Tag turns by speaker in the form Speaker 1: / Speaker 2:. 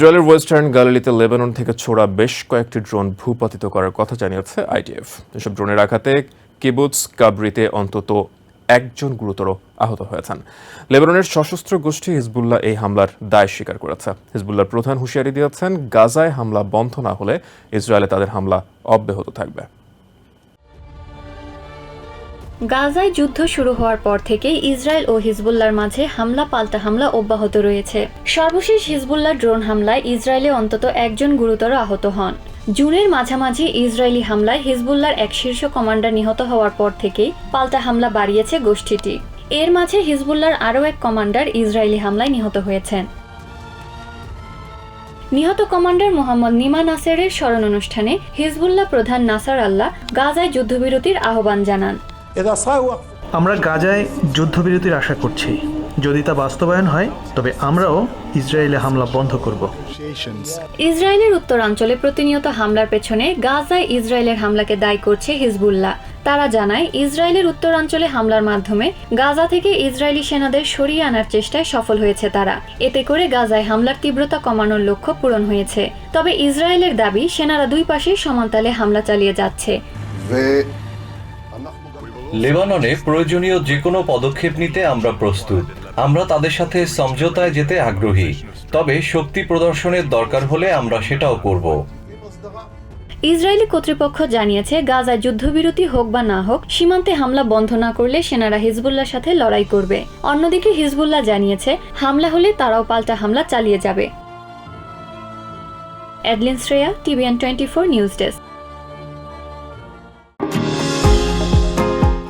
Speaker 1: ইসরায়েলের ওয়েস্টার্ন গ্যালারিতে লেবানন থেকে ছোড়া বেশ কয়েকটি ড্রোন ভূপাতিত করার কথা জানিয়েছে আইডিএফ এসব ড্রোনের আঘাতে কিবুজ কাবরিতে অন্তত একজন গুরুতর আহত হয়েছেন। লেবাননের সশস্ত্র গোষ্ঠী হিজবুল্লাহ এই হামলার দায় স্বীকার করেছে। হিজবুল্লাহর প্রধান হুঁশিয়ারি দিয়েছেন, গাজায় হামলা বন্ধ না হলে ইসরায়েলে তাদের হামলা অব্যাহত থাকবে।
Speaker 2: গাজায় যুদ্ধ শুরু হওয়ার পর থেকে ইসরায়েল ও হিজবুল্লার মাঝে হামলা পাল্টা হামলা অব্যাহত রয়েছে। সর্বশেষ হিজবুল্লাহ ড্রোন হামলায় ইসরায়েলে অন্তত একজন গুরুতর আহত হন। জুনের মাঝামাঝি ইসরায়েলি হামলায় হিজবুল্লার এক শীর্ষ কমান্ডার নিহত হওয়ার পর থেকেই পাল্টা হামলা বাড়িয়েছে গোষ্ঠীটি। এর মাঝে হিজবুল্লার আরও এক কমান্ডার ইসরায়েলি হামলায় নিহত হয়েছেন। নিহত কমান্ডার মোহাম্মদ নিমা নাসেরের স্মরণ অনুষ্ঠানে হিজবুল্লাহ প্রধান নাসার আল্লাহ গাজায় যুদ্ধবিরতির আহ্বান জানান।
Speaker 3: আমরা গাজায় যুদ্ধবিরতির আশা করছি। যদি তা বাস্তবায়ন হয় তবে আমরাও ইসরায়েলে হামলা বন্ধ করব।
Speaker 2: ইসরায়েলের উত্তরাঞ্চলে প্রতিনিয়ত হামলার পেছনে গাজায় ইসরায়েলের হামলাকে দায়ী করছে হিজবুল্লাহ। তারা জানায় ইসরায়েলের উত্তরাঞ্চলে হামলার মাধ্যমে গাজা থেকে ইসরায়েলি সেনাদের সরিয়ে আনার চেষ্টায় সফল হয়েছে তারা। এতে করে গাজায় হামলার তীব্রতা কমানোর লক্ষ্য পূরণ হয়েছে। তবে ইসরায়েলের দাবি সেনারা দুই পাশেই সমান্তালে হামলা চালিয়ে যাচ্ছে।
Speaker 4: লেবাননে প্রয়োজনীয় যে কোনো পদক্ষেপ নিতে আমরা প্রস্তুত। আমরা তাদের সাথে সমঝোতায় যেতে আগ্রহী। তবে শক্তি প্রদর্শনের দরকার হলে আমরা সেটাও করব।
Speaker 2: ইসরায়েলি কর্তৃপক্ষ জানিয়েছে, গাজায় যুদ্ধবিরতি হোক বা না হোক, সীমান্তে হামলা বন্ধ না করলে সেনারা হিজবুল্লার সাথে লড়াই করবে। অন্যদিকে হিজবুল্লাহ জানিয়েছে, হামলা হলে তারাও পাল্টা হামলা চালিয়ে যাবে। Adeline Shreya, TVN twenty four news desk.